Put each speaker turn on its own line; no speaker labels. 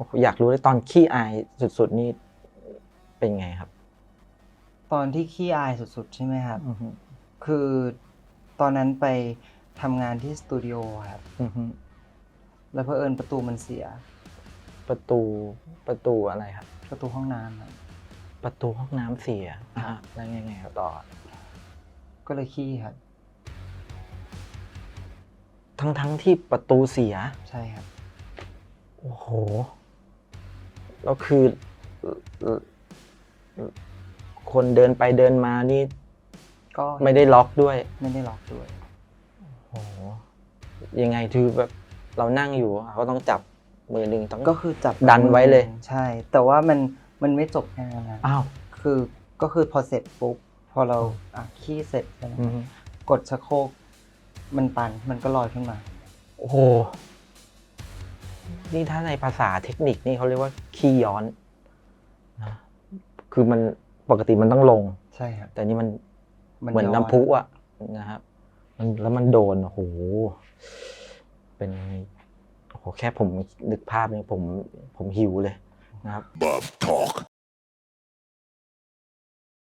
อ้โหอยากรู้เลยตอนขี้อายสุดๆนี่เป็นไงครับ
ตอนที่ขี้อายสุดๆ ใช่ไหมครับ
อือฮึ
คือตอนนั้นไปทำงานที่สตูดิโอครับ
อือฮึ
แล้วเผอิญประตูมันเสีย
ประตูประตูอะไรครับ
ประตูห้องน้ำครับ
ประตูห้องน้ำเสียอะแล้วยังไงครับต่อ
ก็เลยขี้ครับ
ทั้งทั้งๆที่ประตูเสีย
ใช่ครับ
โอ้โห แล้วคือเอ่อเอ่อเอ่อคนเดินไปเดินมานี่
ก็
ไม่ได้ล็อกด้วย
ไม่ได้ล็อกด้วย
โอ้โหยังไงคือแบบเรานั่งอยู่เขาต้องจับมือหนึ่งต้อง
ก็คือจับ
ดันไว้เลย
ใช่ แต่ว่ามันมันไม่จบแค่นั้นนะ
อ้าว
คือก็คือพอเสร็จปุ๊บพอเราอะขี้เสร็จใช่ไหม
อืม
กดชักโครกมันตันมันก็ลอยขึ้นมา
โอ้โห นี่ถ้าในภาษาเทคนิคนี่เขาเรียกว่าขี้ย้อนนะคือมันปกติมันต้องลง
ใช่ครับ
แต่นี่มัน
มัน
เหมือน
ย้
น้ำพุอะนะครับมันแล้วมันโดนโอ้โหเป็นโอ้โหแค่ผมนึกภาพเนี่ยผมผมหิวเลยนะครับ
Bob talk.